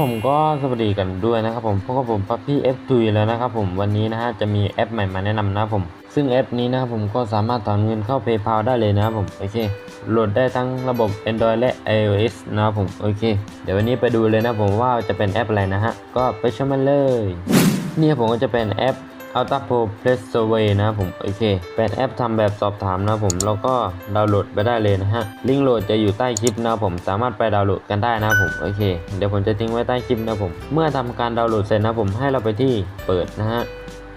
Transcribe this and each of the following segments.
ผมก็สวัสดีกันด้วยนะครับผมพวกบผมพัพพี่ F2 แล้วนะครับผมวันนี้นะฮะจะมีแอปใหม่มาแนะนำนะครับผม ซึ่งแอปนี้นะครับผมก็สามารถถอนเงินเข้า PayPal ได้เลยนะครับผมโอเคโหลดได้ทั้งระบบ Android และ iOS นะครับผมโอเค เดี๋ยววันนี้ไปดูเลยนะผมว่าจะเป็นแอปอะไรนะฮะก็ไปชมมันเลยเนี่ยผมก็จะเป็นแอป Alta Pro Press Survey นะผมโอเคเป็นแอปทำแบบสอบถามนะผมแล้วก็ดาวน์โหลดไปได้เลยนะฮะลิงก์โหลดจะอยู่ใต้คลิปนะผมสามารถไปดาวน์โหลดกันได้นะผมโอเค เดี๋ยวผมจะทิ้งไว้ใต้คลิปนะผม เมื่อทำการดาวน์โหลดเสร็จนะผมให้เราไปที่เปิดนะฮะ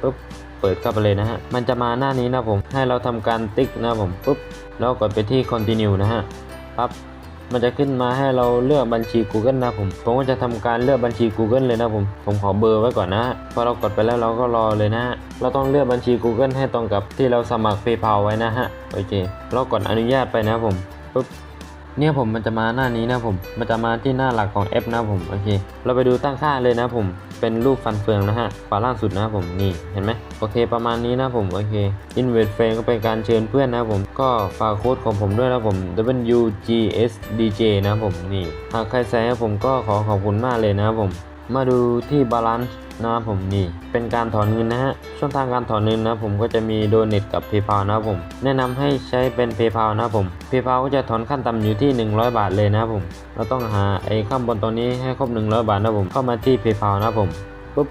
ปุ๊บเปิดเข้าไปเลยนะฮะมันจะมาหน้านี้นะผมให้เราทำการติ๊กนะผมปุ๊บแล้วกดไปที่ continue นะฮะปั๊บ มันจะขึ้นมาให้เราเลือกบัญชี Google นะผมผมก็จะทำการเลือกบัญชี Google เลยนะผมผมขอเบอร์ไว้ก่อนนะพอเรากดไปแล้วเราก็รอเลยนะฮะเราต้องเลือกบัญชี Google ให้ตรงกับที่เราสมัคร PayPal ไว้นะฮะโอเค เรากดอนุญาตไปนะผมปุ๊บ เนี่ยผมมันจะมาหน้านี้นะผม มันจะมาที่หน้าหลักของแอปนะผม โอเค เราไปดูตั้งค่าเลยนะผม เป็นรูปฟันเฟืองนะฮะขวาล่างสุดนะผม นี่ เห็นไหมโอเค ประมาณนี้นะผม โอเค Invite Friend ก็เป็นการเชิญเพื่อนนะผม ก็ฝากโค้ดของผมด้วยนะผม WGSDJ นะผม นี่ หากใครใส่ให้ผมก็ขอขอบคุณมากเลยนะผม มาดูที่บาลานซ์นะครับผมนี่ เป็นการถอนเงินนะฮะ ช่องทางการถอนเงินนะผมก็จะมีโดเนทกับ PayPal นะผม แนะนำให้ใช้เป็น PayPal นะผม PayPal ก็จะถอนขั้นต่ำอยู่ที่ 100 บาทเลยนะผม เราต้องหาไอ้ข้างบนตรงนี้ให้ครบ 100 บาทนะผม เข้ามาที่ PayPal นะผมปุ๊บ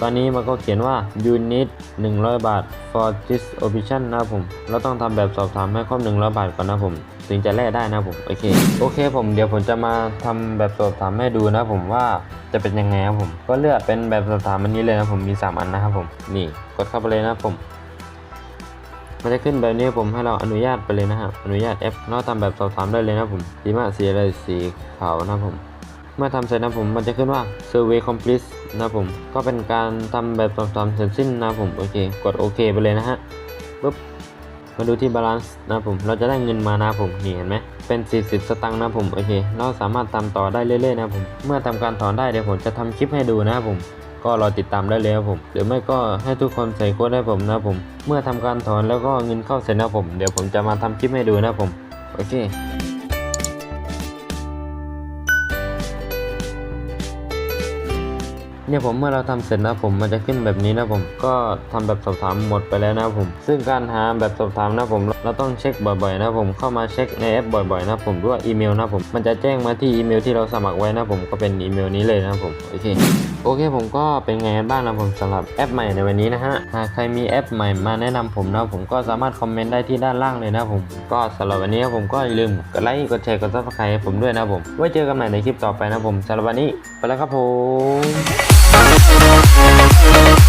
ตอนนี้มันก็เขียนว่า you need 100 บาท for this option นะผม เราต้องทำแบบสอบถามให้ครบ100 บาทก่อนนะผม ถึงจะแลกได้นะผม โอเค โอเคผม เดี๋ยวผมจะมาทำแบบสอบถามให้ดูนะผมว่าจะเป็นยังไงครับผม ก็เลือกเป็นแบบสอบถามอันนี้เลยนะผม มี 3 อันนะครับผม นี่ กดเข้าไปเลยนะผมมันจะขึ้นแบบนี้ผมให้เราอนุญาตไปเลยนะครับอนุญาตแอปเราทำแบบสอบถามได้เลยนะผมสีมาสีอะไรสีขาวนะผม มื่อทำเสร็จนะผมมันจะขึ้นว่า survey complete นะผมก็เป็นการทำแบบสอบถามเสร็จสิ้นนะผมโอเค กดโอเคไปเลยนะฮะปุ๊บมาดูที่ balance นะผมเราจะได้เงินมานะผมนี่เห็นไหมเป็น 40 สตังค์นะผมโอเคเราสามารถทำต่อได้เรื่อยๆนะผมเมื่อทำการถอนได้เดี๋ยวผมจะทำคลิปให้ดูนะผมก็รอติดตามได้เลยครับผมหรือไม่ก็ให้ทุกคนใส่โค้ดให้ผมนะผม เมื่อทำการถอนแล้วก็เงินเข้าเสร็จนะผม เดี๋ยวผมจะมาทำคลิปให้ดูนะผมโอเค เนี่ยผมเมื่อเราทำเสร็จนะผมมันจะขึ้นแบบนี้นะผมก็ทำแบบสอบถามหมดไปแล้วนะผม ซึ่งการหาแบบสอบถามนะผมเราต้องเช็คบ่อยๆ นะผมเข้ามาเช็คในแอปบ่อยๆ นะผมด้วยอีเมลนะผมมันจะแจ้งมาที่อีเมลที่เราสมัครไว้นะผมก็เป็นอีเมลนี้เลยนะผมโอเคโอเคผมก็เป็นไงบ้างนะผมสำหรับแอปใหม่ในวันนี้นะฮะหากใครมีแอปใหม่มาแนะนำผมนะผมก็สามารถคอมเมนต์ได้ที่ด้านล่างเลยนะผมก็สำหรับวันนี้ผมก็อย่าลืมกดไลค์กดแชร์กดซับสไครต์ให้ผมด้วยนะผมไว้เจอกันใหม่ในคลิปต่อไปนะผมสำหรับวันนี้ไปแล้วครับผม Thank you.